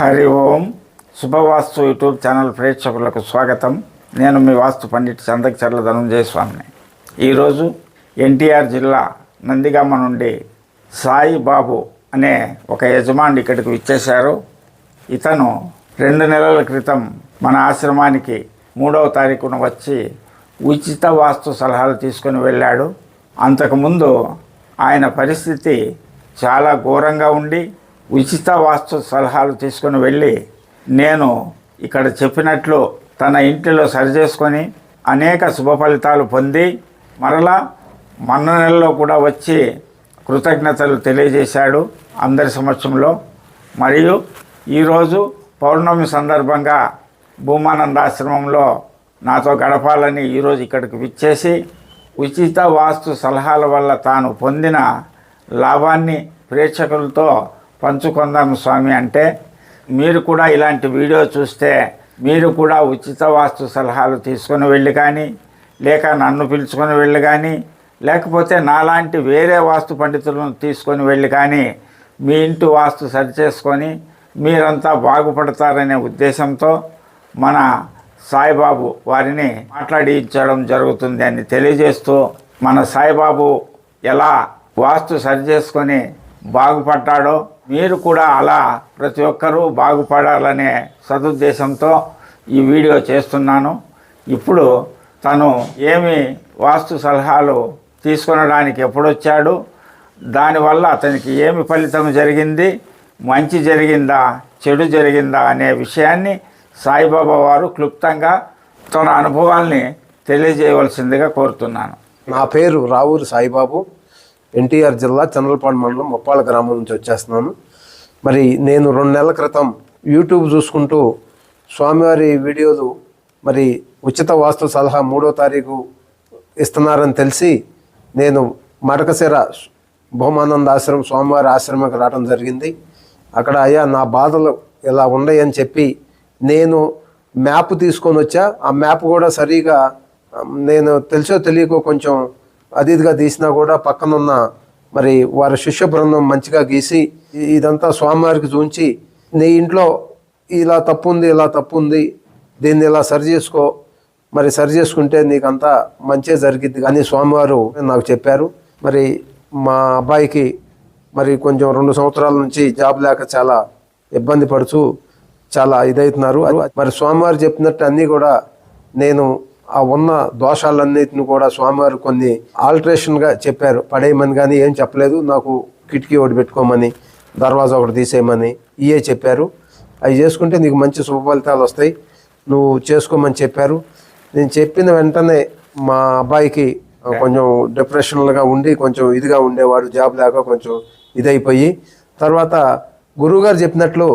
Hari Om. Shubhavastu YouTube channel ప్రేక్షకులకు స్వాగతం. నేను మీ వాస్తు పండిట్ చందకచర్ల ధనంజయ స్వామిని ఈరోజు ఎన్టీఆర్ జిల్లా నందిగామ నుండి సాయి బాబు అనే ఒక యజమాని ఇక్కడికి విచ్చేశారు. ఇతను రెండు నెలల క్రితం మన ఆశ్రమానికి మూడవ తారీఖున వచ్చి ఉచిత వాస్తు సలహాలు తీసుకొని వెళ్ళాడు. అంతకుముందు ఆయన పరిస్థితి చాలా ఘోరంగా ఉండి ఉచిత వాస్తు సలహాలు తీసుకొని వెళ్ళి నేను ఇక్కడ చెప్పినట్లు తన ఇంటిలో సరిచేసుకొని అనేక శుభ ఫలితాలు పొంది మరలా మొన్న నెలలో కూడా వచ్చి కృతజ్ఞతలు తెలియజేశాడు అందరి సమక్షంలో. మరియు ఈరోజు పౌర్ణమి సందర్భంగా భూమానంద ఆశ్రమంలో నాతో గడపాలని ఈరోజు ఇక్కడికి విచ్చేసి ఉచిత వాస్తు సలహాల వల్ల తాను పొందిన లాభాన్ని ప్రేక్షకులతో పంచుకుందాం స్వామి అంటే మీరు కూడా ఇలాంటి వీడియో చూస్తే మీరు కూడా ఉచిత వాస్తు సలహాలు తీసుకొని వెళ్ళి కానీ లేక నన్ను పిలుచుకొని వెళ్ళి కానీ లేకపోతే నాలాంటి వేరే వాస్తు పండితులను తీసుకొని వెళ్ళి కానీ మీ ఇంటి వాస్తు సరిచేసుకొని మీరంతా బాగుపడతారనే ఉద్దేశంతో మన సాయిబాబు వారిని మాట్లాడించడం జరుగుతుంది అని తెలియజేస్తూ మన సాయిబాబు ఎలా వాస్తు సరిచేసుకొని బాగుపడ్డాడో మీరు కూడా అలా ప్రతి ఒక్కరూ బాగుపడాలనే సదుద్దేశంతో ఈ వీడియో చేస్తున్నాను. ఇప్పుడు తను ఏమి వాస్తు సలహాలు తీసుకొనడానికి ఎప్పుడొచ్చాడు? దానివల్ల అతనికి ఏమి ఫలితం జరిగింది? మంచి జరిగిందా? చెడు జరిగిందా అనే విషయాన్ని సాయిబాబా వారు క్లుప్తంగా తన అనుభవాల్ని తెలియజేయవలసిందిగా కోరుతున్నాను. నా పేరు రావూరు సాయిబాబు. ఎన్టీఆర్ జిల్లా చంద్రపాడు మండలం మొప్పాల గ్రామం నుంచి వచ్చేస్తున్నాను. మరి నేను రెండు నెలల క్రితం యూట్యూబ్ చూసుకుంటూ స్వామివారి వీడియోలు మరి ఉచిత వాస్తు సలహా మూడో తారీఖు ఇస్తున్నారని తెలిసి నేను మడకసిర భౌమానంద ఆశ్రమం స్వామివారి ఆశ్రమంకి రావడం జరిగింది. అక్కడ అయ్యా నా బాధలు ఇలా ఉన్నాయని చెప్పి నేను మ్యాప్ తీసుకొని వచ్చా. ఆ మ్యాప్ కూడా సరిగా నేను తెలుసో తెలియకో కొంచెం అది ఇదిగా తీసినా కూడా పక్కనున్న మరి వారి శిష్య బృందం మంచిగా గీసి ఇదంతా స్వామివారికి చూంచి నీ ఇంట్లో ఇలా తప్పు ఉంది ఇలా తప్పు ఉంది దీన్ని ఇలా సరి చేసుకో మరి సరి చేసుకుంటే నీకంతా మంచే జరిగిద్ది అని స్వామివారు నాకు చెప్పారు. మరి మా అబ్బాయికి మరి కొంచెం రెండు సంవత్సరాల నుంచి జాబ్ లేక చాలా ఇబ్బంది పడుతూ చాలా ఇదవుతున్నారు మరి స్వామివారు చెప్పినట్టు అన్నీ కూడా నేను ఆ ఉన్న దోషాలన్నిటిని కూడా స్వామివారు కొన్ని ఆల్టరేషన్గా చెప్పారు. పడేయమని కానీ ఏం చెప్పలేదు. నాకు కిటికీ ఒకటి పెట్టుకోమని దర్వాజా ఒకటి తీసేయమని ఇయే చెప్పారు. అవి చేసుకుంటే నీకు మంచి శుభ ఫలితాలు వస్తాయి. నువ్వు చేసుకోమని చెప్పారు. నేను చెప్పిన వెంటనే మా అబ్బాయికి కొంచెం డిప్రెషన్లుగా ఉండి కొంచెం ఇదిగా ఉండేవాడు జాబ్ లేక కొంచెం ఇదైపోయి తర్వాత గురువుగారు చెప్పినట్లు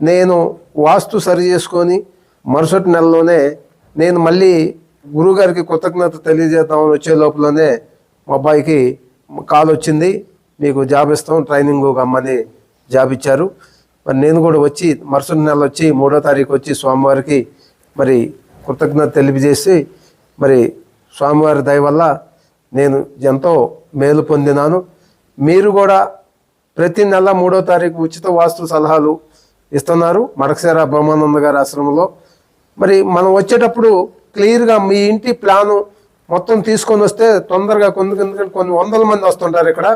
నేను వాస్తు సరి చేసుకొని మరుసటి నెలలోనే నేను మళ్ళీ గురువుగారికి కృతజ్ఞత తెలియజేద్దామని వచ్చే లోపలనే మా అబ్బాయికి కాల్ వచ్చింది. మీకు జాబ్ ఇస్తాం ట్రైనింగ్ అమ్మని జాబ్ ఇచ్చారు. మరి నేను కూడా వచ్చి మరుసటి నెల వచ్చి మూడో తారీఖు వచ్చి స్వామివారికి మరి కృతజ్ఞత తెలియజేసి మరి స్వామివారి దయ వల్ల నేను ఎంతో మేలు పొందినాను. మీరు కూడా ప్రతి నెల మూడో తారీఖు ఉచిత వాస్తు సలహాలు ఇస్తున్నారు. మడకసేర బ్రహ్మానంద గారి ఆశ్రమంలో. మరి మనం వచ్చేటప్పుడు క్లియర్గా మీ ఇంటి ప్లాను మొత్తం తీసుకొని వస్తే తొందరగా కొన్ని ఎందుకంటే కొన్ని వందల మంది వస్తుంటారు ఇక్కడ.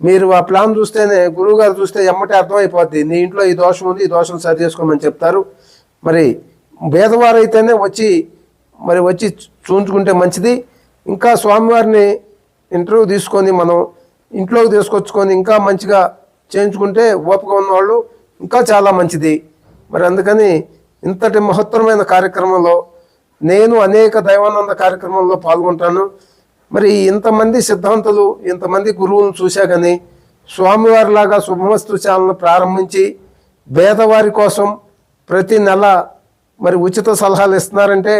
మీరు ఆ ప్లాన్ చూస్తేనే గురువు గారు చూస్తే ఎమ్మటే అర్థమైపోద్ది. నీ ఇంట్లో ఈ దోషం ఉంది ఈ దోషం సరి చేసుకోమని చెప్తారు. మరి భేదవారు అయితేనే వచ్చి మరి వచ్చి చూంచుకుంటే మంచిది. ఇంకా స్వామివారిని ఇంటర్వ్యూ తీసుకొని మనం ఇంట్లోకి తీసుకొచ్చుకొని ఇంకా మంచిగా చేయించుకుంటే ఓపిక ఉన్నవాళ్ళు ఇంకా చాలా మంచిది. మరి అందుకని ఇంతటి మహత్తరమైన కార్యక్రమంలో నేను అనేక దైవానంద కార్యక్రమంలో పాల్గొంటాను. మరి ఇంతమంది సిద్ధాంతులు ఇంతమంది గురువులను చూశా కానీ స్వామివారిలాగా శుభమస్తు ఛానల్ ప్రారంభించి పేదవారి కోసం ప్రతి నెల మరి ఉచిత సలహాలు ఇస్తున్నారంటే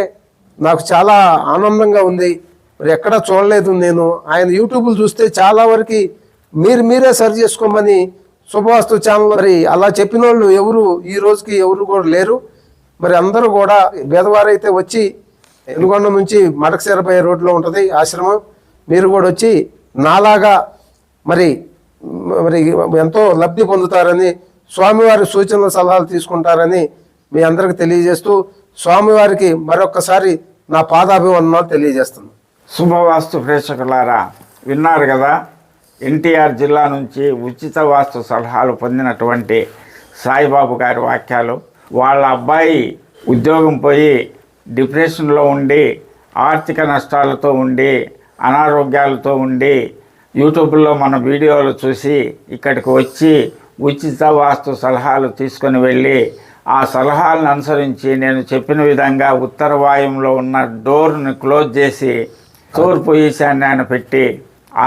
నాకు చాలా ఆనందంగా ఉంది. మరి ఎక్కడా చూడలేదు నేను. ఆయన యూట్యూబ్లు చూస్తే చాలా వరకు మీరు మీరే సరి చేసుకోమని శుభవాస్తు ఛానల్ మరి అలా చెప్పిన వాళ్ళు ఎవరు ఈ రోజుకి ఎవరు కూడా లేరు. మరి అందరూ కూడా పేదవారైతే వచ్చి ఎనుగొండ నుంచి మడకసీరపై రోడ్లో ఉంటుంది ఆశ్రమం. మీరు కూడా వచ్చి నాలాగా మరి మరి ఎంతో లబ్ధి పొందుతారని స్వామివారి సూచనల సలహాలు తీసుకుంటారని మీ అందరికి తెలియజేస్తూ స్వామివారికి మరొక్కసారి నా పాదాభివందనాలు తెలియజేస్తుంది శుభవాస్తు ప్రేక్షకులారా విన్నారు కదా ఎన్టీఆర్ జిల్లా నుంచి ఉచిత వాస్తు సలహాలు పొందినటువంటి సాయిబాబు గారి వాక్యాలు. వాళ్ళ అబ్బాయి ఉద్యోగం పోయి డిప్రెషన్లో ఉండి ఆర్థిక నష్టాలతో ఉండి అనారోగ్యాలతో ఉండి యూట్యూబ్లో మన వీడియోలు చూసి ఇక్కడికి వచ్చి ఉచిత వాస్తు సలహాలు తీసుకొని వెళ్ళి ఆ సలహాలను అనుసరించి నేను చెప్పిన విధంగా ఉత్తర వాయుంలో ఉన్న డోర్ను క్లోజ్ చేసి తూర్పు ఈశాన్యాన్ని పెట్టి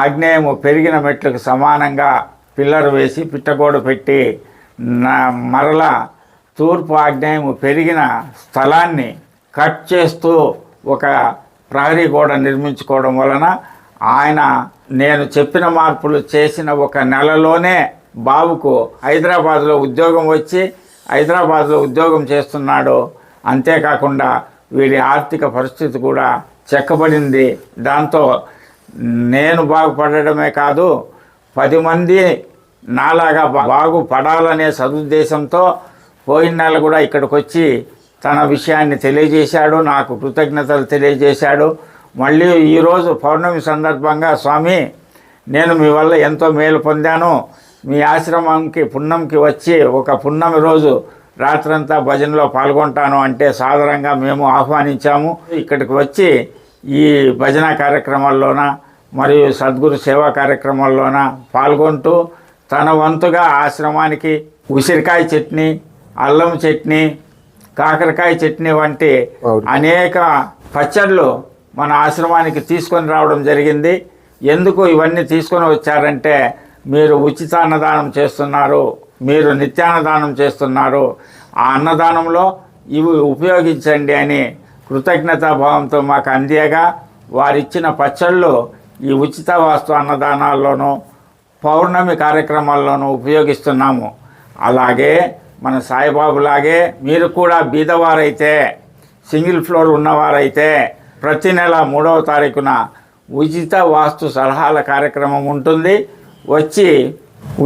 ఆగ్నేయము పెరిగిన మెట్లకు సమానంగా పిల్లర్ వేసి పిట్టగోడ పెట్టి నా మరల తూర్పు ఆగ్నేయము పెరిగిన స్థలాన్ని కట్ చేస్తూ ఒక ప్రహరీ గోడ నిర్మించుకోవడం వలన ఆయన నేను చెప్పిన మార్పులు చేసిన ఒక నెలలోనే బాబుకు హైదరాబాద్లో ఉద్యోగం వచ్చి హైదరాబాద్లో ఉద్యోగం చేస్తున్నాడు. అంతేకాకుండా వీడి ఆర్థిక పరిస్థితి కూడా చెక్కబడింది. దాంతో నేను బాగుపడడమే కాదు పది మంది నాలాగా బాగుపడాలనే సదుద్దేశంతో పోయిన నెల కూడా ఇక్కడికి వచ్చి తన విషయాన్ని తెలియజేశాడు నాకు కృతజ్ఞతలు తెలియజేశాడు. మళ్ళీ ఈరోజు పౌర్ణమి సందర్భంగా స్వామి నేను మీ వల్ల ఎంతో మేలు పొందాను. మీ ఆశ్రమంకి పుణ్యంకి వచ్చి ఒక పున్నమి రోజు రాత్రంతా భజనలో పాల్గొంటాను అంటే సాధారణంగా మేము ఆహ్వానించాము. ఇక్కడికి వచ్చి ఈ భజన కార్యక్రమాల్లోన మరియు సద్గురు సేవా కార్యక్రమాల్లోన పాల్గొంటూ తన వంతుగా ఆశ్రమానికి ఉసిరికాయ చట్నీ అల్లం చట్నీ కాకరకాయ చట్నీ వంటి. అనేక పచ్చళ్ళు మన ఆశ్రమానికి తీసుకొని రావడం జరిగింది. ఎందుకు ఇవన్నీ తీసుకొని వచ్చారంటే మీరు ఉచిత అన్నదానం చేస్తున్నారు మీరు నిత్యాన్నదానం చేస్తున్నారు. ఆ అన్నదానంలో ఇవి ఉపయోగించండి అని కృతజ్ఞతాభావంతో మాకు అందియగా వారిచ్చిన పచ్చళ్ళు ఈ ఉచిత వాస్తు అన్నదానాల్లోనూ పౌర్ణమి కార్యక్రమాల్లోనూ ఉపయోగిస్తున్నాము. అలాగే మన సాయిబాబులాగే మీరు కూడా బీదవారైతే సింగిల్ ఫ్లోర్ ఉన్నవారైతే ప్రతి నెల మూడవ తారీఖున ఉచిత వాస్తు సలహాల కార్యక్రమం ఉంటుంది. వచ్చి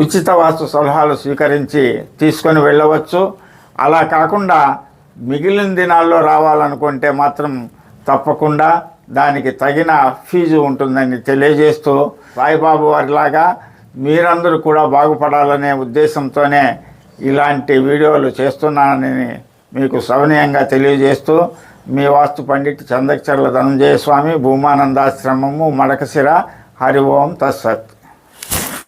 ఉచిత వాస్తు సలహాలు స్వీకరించి తీసుకొని వెళ్ళవచ్చు. అలా కాకుండా మిగిలిన దినాల్లో రావాలనుకుంటే మాత్రం తప్పకుండా దానికి తగిన ఫీజు ఉంటుందని తెలియజేస్తూ సాయిబాబు వారిలాగా మీరందరూ కూడా బాగుపడాలనే ఉద్దేశంతోనే ఇలాంటి వీడియోలు చేస్తున్నానని మీకు సవనీయంగా తెలియజేస్తూ మీ వాస్తు పండిట్ చందకచర్ల ధనంజయ స్వామి భూమానందాశ్రమము మడకశిర హరి ఓం తత్సత్.